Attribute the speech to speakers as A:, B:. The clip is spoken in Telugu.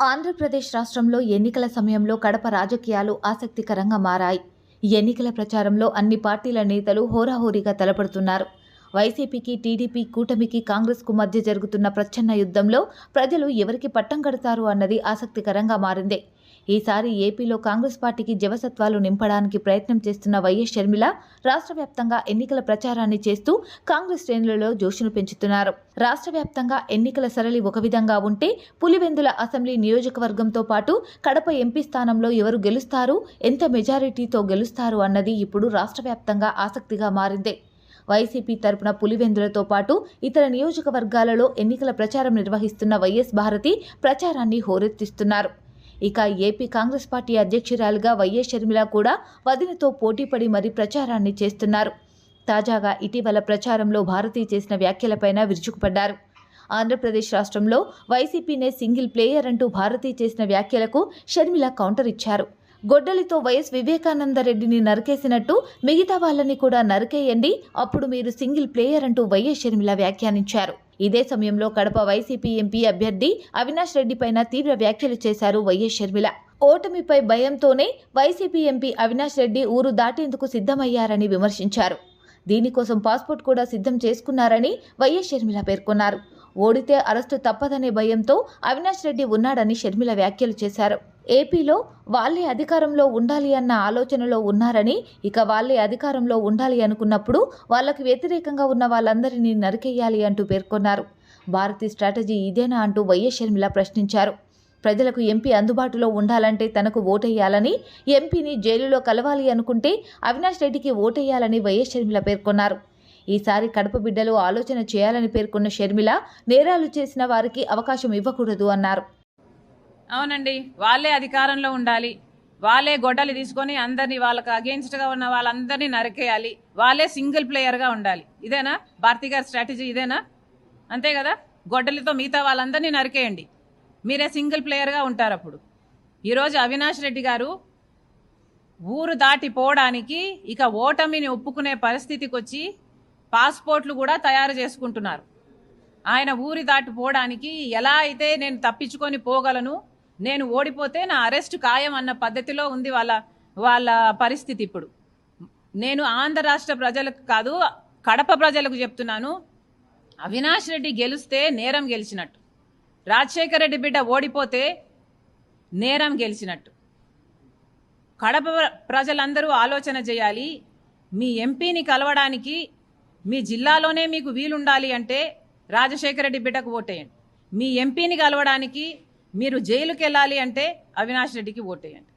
A: ఆంధ్రప్రదేశ్ రాష్ట్రంలో ఎన్నికల సమయంలో కడప రాజకీయాలు ఆసక్తికరంగా మారాయి. ఎన్నికల ప్రచారంలో అన్ని పార్టీల నేతలు హోరాహోరీగా తలపడుతున్నారు. వైసీపీకి టీడీపీ కూటమికి కాంగ్రెస్కు మధ్య జరుగుతున్న ప్రచ్ఛన్న యుద్ధంలో ప్రజలు ఎవరికి పట్టం కడతారు అన్నది ఆసక్తికరంగా మారింది. ఈసారి ఏపీలో కాంగ్రెస్ పార్టీకి జవసత్వాలు నింపడానికి ప్రయత్నం చేస్తున్న వైఎస్ షర్మిల రాష్ట్ర వ్యాప్తంగా ఎన్నికల ప్రచారాన్ని చేస్తూ కాంగ్రెస్ శ్రేణులలో జోషును పెంచుతున్నారు. రాష్ట్ర వ్యాప్తంగా ఎన్నికల సరళి ఒక విధంగా ఉంటే పులివెందుల అసెంబ్లీ నియోజకవర్గంతో పాటు కడప ఎంపీ స్థానంలో ఎవరు గెలుస్తారు ఎంత మెజారిటీతో గెలుస్తారు అన్నది ఇప్పుడు రాష్ట్ర వ్యాప్తంగా ఆసక్తిగా మారింది. వైసీపీ తరపున పులివెందులతో పాటు ఇతర నియోజకవర్గాలలో ఎన్నికల ప్రచారం నిర్వహిస్తున్న వైఎస్ భారతి ప్రచారాన్ని హోరెత్తిస్తున్నారు. ఇక ఏపీ కాంగ్రెస్ పార్టీ అధ్యక్షురాలుగా వైఎస్ షర్మిల కూడా వదినతో పోటీపడి మరీ ప్రచారాన్ని చేస్తున్నారు. తాజాగా ఇటీవల ప్రచారంలో భారతి చేసిన వ్యాఖ్యలపైన విరుచుకుపడ్డారు. ఆంధ్రప్రదేశ్ రాష్ట్రంలో వైసీపీనే సింగిల్ ప్లేయర్ అంటూ భారతి చేసిన వ్యాఖ్యలకు షర్మిల కౌంటర్ ఇచ్చారు. గొడ్డలితో వైఎస్ వివేకానందరెడ్డిని నరికేసినట్టు మిగతా వాళ్ళని కూడా నరికేయండి అప్పుడు మీరు సింగిల్ ప్లేయర్ అంటూ వైఎస్ షర్మిల వ్యాఖ్యానించారు. ఇదే సమయంలో కడప వైసీపీ ఎంపీ అభ్యర్థి అవినాష్ రెడ్డిపైన తీవ్ర వ్యాఖ్యలు చేశారు వైఎస్ షర్మిల. ఓటమిపై భయంతోనే వైసీపీ ఎంపీ అవినాష్ రెడ్డి ఊరు దాటేందుకు సిద్ధమయ్యారని విమర్శించారు. దీనికోసం పాస్పోర్ట్ కూడా సిద్ధం చేసుకున్నారని వైఎస్ షర్మిల పేర్కొన్నారు. ఓడితే అరెస్టు తప్పదనే భయంతో అవినాష్ రెడ్డి ఉన్నాడని షర్మిల వ్యాఖ్యలు చేశారు. ఏపీలో వాళ్ళే అధికారంలో ఉండాలి అన్న ఆలోచనలో ఉన్నారని ఇక వాళ్ళే అధికారంలో ఉండాలి అనుకున్నప్పుడు వాళ్ళకు వ్యతిరేకంగా ఉన్న వాళ్ళందరినీ నరికేయాలి అంటూ పేర్కొన్నారు. భారతీ స్ట్రాటజీ ఇదేనా అంటూ వైఎస్ షర్మిల ప్రశ్నించారు. ప్రజలకు ఎంపీ అందుబాటులో ఉండాలంటే తనకు ఓటేయాలని ఎంపీని జైలులో కలవాలి అనుకుంటే అవినాష్ రెడ్డికి ఓటేయాలని వైఎస్ షర్మిల పేర్కొన్నారు. ఈసారి కడప బిడ్డలు ఆలోచన చేయాలని పేర్కొన్న షర్మిల నేరాలు చేసిన వారికి అవకాశం ఇవ్వకూడదు అన్నారు.
B: అవునండి. వాళ్ళే అధికారంలో ఉండాలి. వాళ్ళే గొడ్డలు తీసుకొని అందరినీ వాళ్ళకి అగేన్స్ట్గా ఉన్న వాళ్ళందరినీ నరికేయాలి. వాళ్ళే సింగిల్ ప్లేయర్గా ఉండాలి. ఇదేనా? భారతి గారి స్ట్రాటజీ ఇదేనా? అంతే కదా? గొడ్డలితో మిగతా వాళ్ళందరినీ నరికేయండి. మీరే సింగిల్ ప్లేయర్గా ఉంటారు అప్పుడు. ఈరోజు అవినాష్ రెడ్డి గారు ఊరు దాటిపోవడానికి ఇక ఓటమిని ఒప్పుకునే పరిస్థితికి వచ్చి పాస్పోర్ట్లు కూడా తయారు చేసుకుంటున్నారు. ఆయన ఊరి దాటిపోవడానికి ఎలా అయితే నేను తప్పించుకొని పోగలను నేను ఓడిపోతే నా అరెస్ట్ ఖాయం అన్న పద్ధతిలో ఉంది వాళ్ళ వాళ్ళ పరిస్థితి ఇప్పుడు. నేను ఆంధ్ర రాష్ట్ర ప్రజలకు కాదు కడప ప్రజలకు చెప్తున్నాను అవినాష్ రెడ్డి గెలిస్తే నేరం గెలిచినట్టు. రాజశేఖర రెడ్డి బిడ్డ ఓడిపోతే నేరం గెలిచినట్టు. కడప ప్రజలందరూ ఆలోచన చేయాలి మీ ఎంపీని కలవడానికి మీ జిల్లాలోనే మీకు వీలుండాలి అంటే రాజశేఖర రెడ్డి బిడ్డకు ఓటేయండి. మీ ఎంపీని కలవడానికి మీరు జైలుకి వెళ్ళాలి అంటే అవినాష్ రెడ్డికి ఓటేయండి.